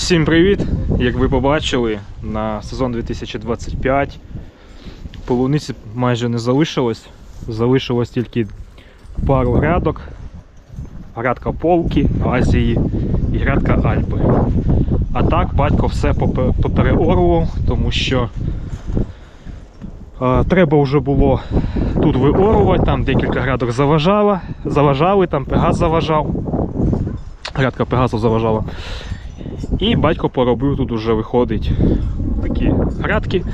Всім привіт! Як ви побачили, на сезон 2025 полуниці майже не залишилось. Залишилось тільки пару грядок. Грядка Полки, Азії і грядка Альпи. А так батько все попе- попереорував, тому що е, треба вже було тут виорувати, там декілька грядок заважало, заважали, там Пегас заважав. Грядка Пегасу заважала. І батько поробив тут уже виходить такі грядки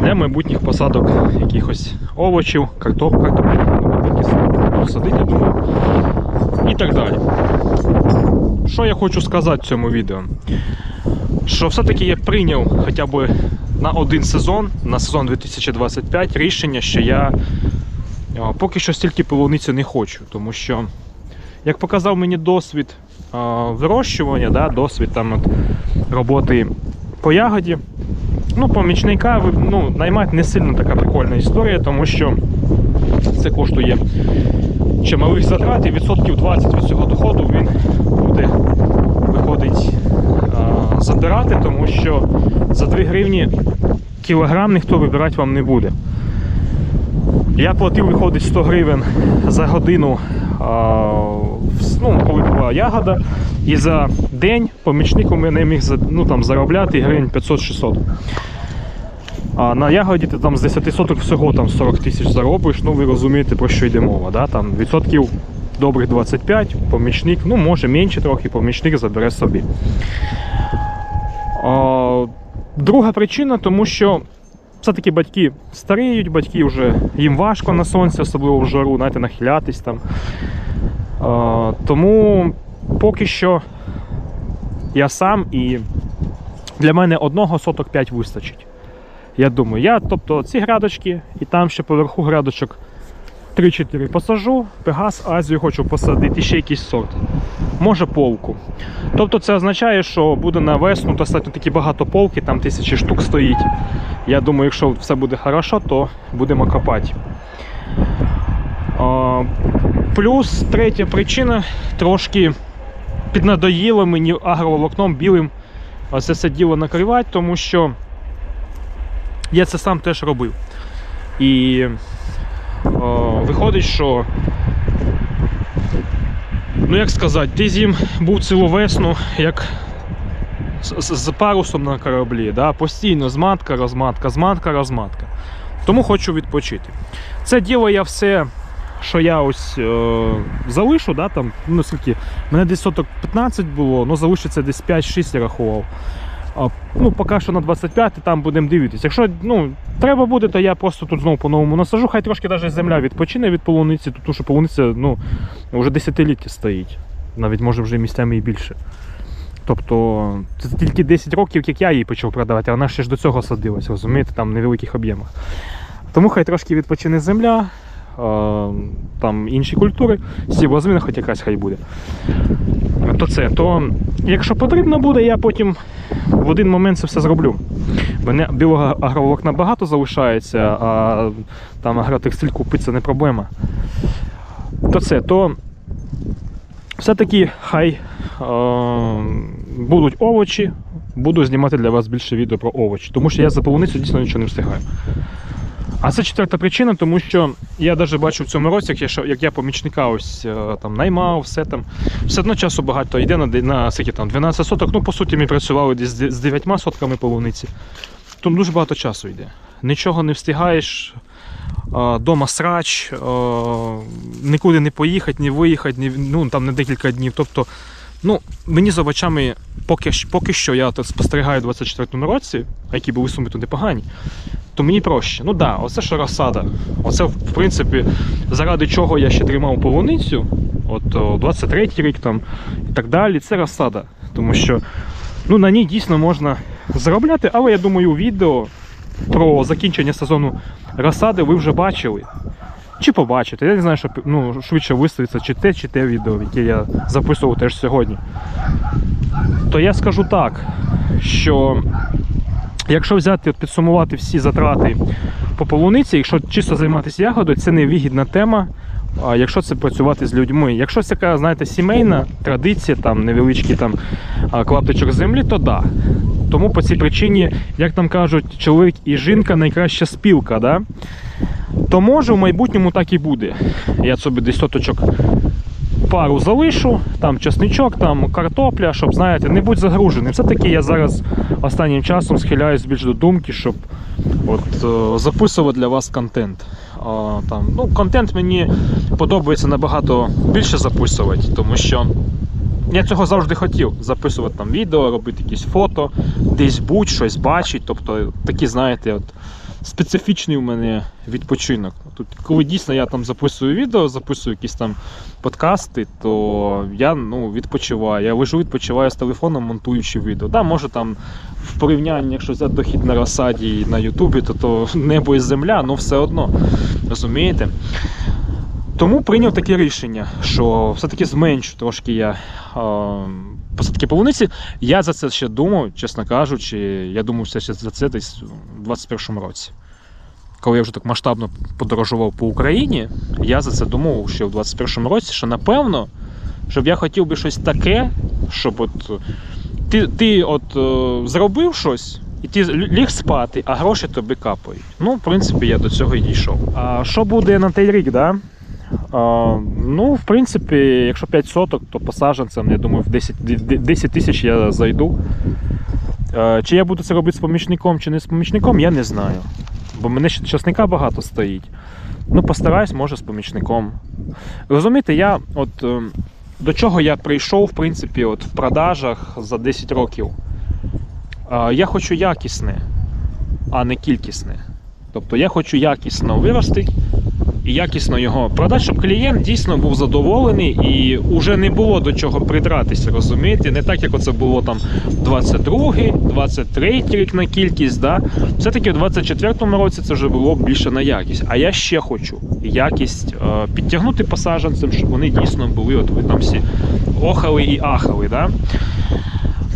для майбутніх посадок якихось овочів, картоп, картоплі, тут садити, я думаю. І так далі. Що я хочу сказати в цьому відео? Що все-таки я прийняв хоча б на один сезон, на сезон 2025, рішення, що я поки що стільки полуниці не хочу, тому що, як показав мені досвід вирощування, да, досвід там от, роботи по ягоді. Ну, помічника ну, наймати не сильно така прикольна історія, тому що це коштує чималих затрат і відсотків 20 від цього доходу він буде виходить а, забирати, тому що за 2 гривні кілограм ніхто вибирати вам не буде. Я платив, виходить 100 гривень за годину, а, ну, коли була ягода. І за день помічник у мене міг ну, там, заробляти гривень 500-600. А на ягоді ти там з 10 соток всього там 40 тисяч заробиш, ну ви розумієте, про що йде мова. Да? Там відсотків добрих 25, помічник, ну може менше трохи, помічник забере собі. А, друга причина, тому що все-таки батьки старіють, батьки вже їм важко на сонці, особливо в жару, знаєте, нахилятись там. Тому поки що я сам і для мене одного соток 5 вистачить. Я думаю, я, тобто, ці грядочки, і там ще поверху грядочок 3-4 посажу, Пегас, Азію хочу посадити, ще якийсь сорт. Може полку. Тобто це означає, що буде на весну достатньо такі багато полки, там тисячі штук стоїть. Я думаю, якщо все буде хорошо, то будемо копати. Плюс третя причина трошки піднадоїло мені агроволокном білим це все діло накривати, тому що я це сам теж робив. І о, виходить, що, ну як сказати, ти зім був цілу весну, як з, з, з парусом на кораблі, да? постійно зматка, розматка, зматка, розматка. Тому хочу відпочити. Це діло я все, що я ось е, залишу, да, там, ну скільки, мене десь соток 15 було, ну залишиться десь 5-6 я рахував. А, ну, поки що на 25 там будемо дивитися. Якщо ну, треба буде, то я просто тут знову по-новому насажу. Хай трошки навіть земля відпочине від полуниці, тому що полуниця ну, вже десятиліття стоїть. Навіть може вже місцями і більше. Тобто це тільки 10 років, як я її почав продавати, а вона ще ж до цього садилась, розумієте, там в невеликих об'ємах. Тому хай трошки відпочине земля, там інші культури, сівозміна хоч якась хай буде. То це, то якщо потрібно буде, я потім в один момент це все зроблю. Мене білого агроволокна багато залишається, а там агротекстиль купити це не проблема. То це, то все-таки хай е, будуть овочі, буду знімати для вас більше відео про овочі, тому що я за полуницю дійсно нічого не встигаю. А це четверта причина, тому що я навіть бачу в цьому році, як я, як я помічника ось е, там наймав, все там. Все одно часу багато йде на, на скільки там 12 соток. Ну, по суті, ми працювали десь з 9 сотками полуниці. Тут дуже багато часу йде. Нічого не встигаєш. Дома срач, нікуди не поїхати, не виїхати, ні, ну там не декілька днів. Тобто, ну, мені з овочами поки, поки що я так спостерігаю у 24-му році, які були суми тут непогані, то мені проще. Ну так, да, оце що розсада. Оце, в принципі, заради чого я ще тримав полуницю, от 23-й рік там і так далі, це розсада. Тому що ну, на ній дійсно можна заробляти, але я думаю, відео про закінчення сезону розсади ви вже бачили. Чи побачите. Я не знаю, що ну, швидше виставиться чи те, чи те відео, яке я записував теж сьогодні. То я скажу так, що якщо взяти от підсумувати всі затрати по полуниці, якщо чисто займатися ягодою, це невигідна тема якщо це працювати з людьми. Якщо це така, знаєте, сімейна традиція, там невеличкий там клаптичок землі, то да. Тому по цій причині, як там кажуть, чоловік і жінка найкраща спілка, да? то може в майбутньому так і буде. Я собі десь соточок пару залишу, там чесничок, там картопля, щоб, знаєте, не будь загруженим. Все-таки я зараз останнім часом схиляюсь більш до думки, щоб от, е, записувати для вас контент. А, там, ну, контент мені подобається набагато більше записувати, тому що я цього завжди хотів записувати там відео, робити якісь фото, десь будь щось бачить. Тобто такі, знаєте, от, специфічний у мене відпочинок. Тут, коли дійсно я там записую відео, записую якісь там подкасти, то я ну, відпочиваю. Я лежу, відпочиваю з телефоном, монтуючи відео. Да, може там в порівнянні, якщо взяти дохід на розсаді на Ютубі, то, то небо і земля, але все одно. Розумієте? Тому прийняв таке рішення, що все-таки зменшу трошки я посадки полуниці. Я за це ще думав, чесно кажучи, я думав ще за це десь у 21-му році. Коли я вже так масштабно подорожував по Україні, я за це думав ще в 21-му році, що напевно, щоб я хотів би щось таке, щоб от ти, ти от е, зробив щось. І ти ліг спати, а гроші тобі капають. Ну, в принципі, я до цього і дійшов. А що буде на той рік, да? Ну, в принципі, якщо 5 соток, то по я думаю, в 10 10 тисяч я зайду. Чи я буду це робити з помічником, чи не з помічником, я не знаю. Бо мене ще часника багато стоїть. Ну, постараюсь, може, з помічником. Розумієте, я от е, до чого я прийшов, в принципі, от в продажах за 10 років. Я хочу якісне, а не кількісне. Тобто я хочу якісно виростити і якісно його продати, щоб клієнт дійсно був задоволений і вже не було до чого придратися, розумієте? Не так, як оце було там 22-й, 23-й рік на кількість. Да? Все-таки в 24-му році це вже було більше на якість. А я ще хочу якість е, підтягнути посаджанцям, щоб вони дійсно були, от ви там всі охали і ахали. Да?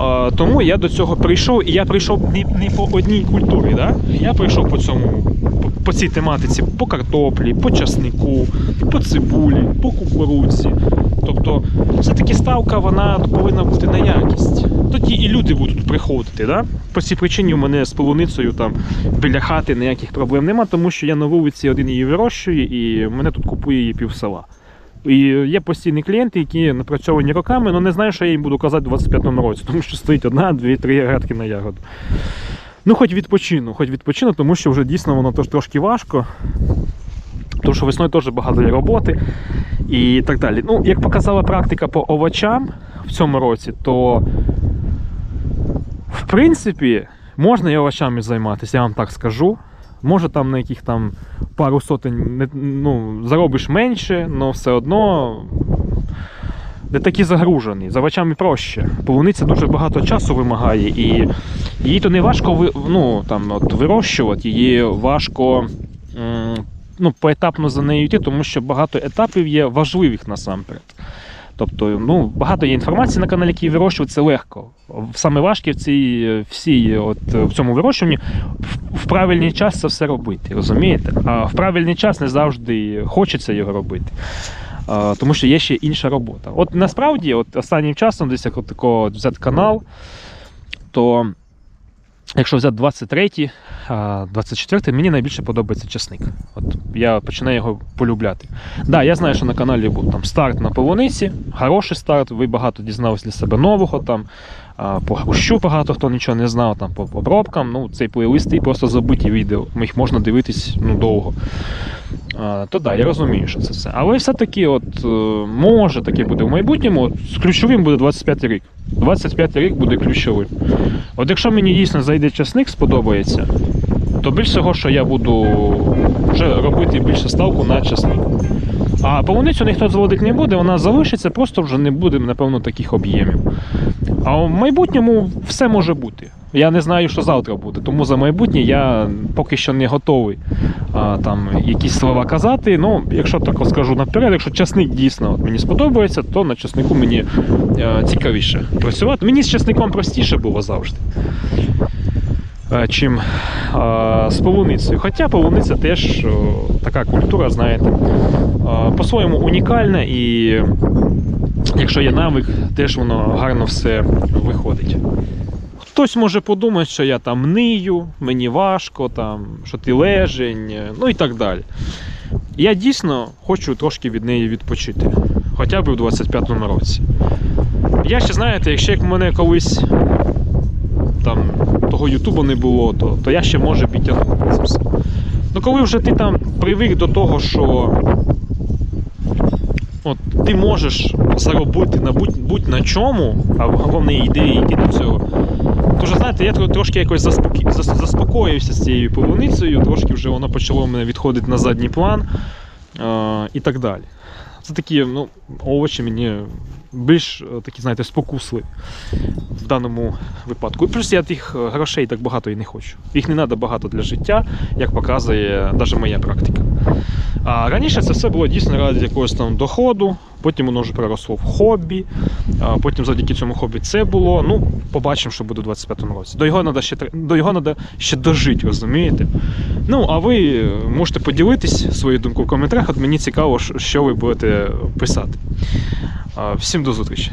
Е, тому я до цього прийшов, і я прийшов не, не по одній культурі. Да? Я прийшов по цьому, по, цій тематиці, по картоплі, по часнику, по цибулі, по кукурудзі. Тобто, все-таки ставка вона повинна бути на якість. Тоді і люди будуть приходити. Да? По цій причині у мене з полуницею там біля хати ніяких проблем нема, тому що я на вулиці один її вирощую і мене тут купує її пів села. І є постійні клієнти, які напрацьовані роками, але не знаю, що я їм буду казати у 25-му році, тому що стоїть одна, дві, три грядки на ягоду. Ну, хоч відпочину, хоч відпочину, тому що вже дійсно воно трошки важко. Тому що весною теж багато є роботи і так далі. Ну, як показала практика по овочам в цьому році, то в принципі можна і овочами займатися, я вам так скажу. Може там на яких там пару сотень ну, заробиш менше, але все одно де такі загружені. За овочами проще. Полуниця дуже багато часу вимагає, і її то не важко ну, там, от, вирощувати, її важко ну, поетапно за нею йти, тому що багато етапів є важливих насамперед. Тобто, ну, багато є інформації на каналі, який вирощувати легко. Саме важке в цій всій, от, в цьому вирощуванні в, в правильний час це все робити, розумієте? А в правильний час не завжди хочеться його робити. Тому що є ще інша робота. От насправді, от останнім часом, десь як от такого взяти канал, то якщо взяти 23-й, 24-й, мені найбільше подобається часник. От я починаю його полюбляти. Да, я знаю, що на каналі був там старт на полуниці, хороший старт, ви багато дізналися для себе нового там. По хрущу багато хто нічого не знав, там по обробкам. Ну, цей і просто забиті відео. Їх можна дивитись ну, довго. То да, я розумію, що це все. Але все-таки, от, е, може таке буде в майбутньому. От, з ключовим буде 25 рік. 25 рік буде ключовим. От якщо мені дійсно зайде часник, сподобається, то більш всього, що я буду вже робити більше ставку на часник. А полуницю ніхто зводити не буде, вона залишиться, просто вже не буде, напевно, таких об'ємів. А в майбутньому все може бути. Я не знаю, що завтра буде, тому за майбутнє я поки що не готовий а, там якісь слова казати. Ну, якщо так скажу наперед, якщо часник дійсно от мені сподобається, то на часнику мені е, цікавіше працювати. Мені з часником простіше було завжди. е, чим е, з полуницею. Хоча полуниця теж о, така культура, знаєте, по-своєму унікальна і якщо є навик, теж воно гарно все виходить. Хтось може подумати, що я там нию, мені важко, там, що ти лежень, е, ну і так далі. Я дійсно хочу трошки від неї відпочити, хоча б у 25-му році. Я ще знаєте, якщо як мене колись там того Ютубу не було, то, то я ще може підтягнути. Ну коли вже ти там привик до того, що от, ти можеш заробити на будь, будь на чому, а головне ідея йти до цього. Знаєте, я трошки якось заспокі... заспокоївся з цією полуницею, трошки вже воно почало мене відходити на задній план е- і так далі. Це такі ну, овочі мені більш е, такі, знаєте, спокусли в даному випадку. І плюс я тих е, грошей так багато і не хочу. Їх не треба багато для життя, як показує навіть моя практика. А раніше це все було дійсно ради якогось там доходу, потім воно вже переросло в хобі, а потім завдяки цьому хобі це було. Ну, побачимо, що буде у 25-му році. До його треба ще, до його треба ще дожити, розумієте? Ну, а ви е, можете поділитись своєю думкою в коментарях. От мені цікаво, що- ви будете писати. Всім до зустрічі.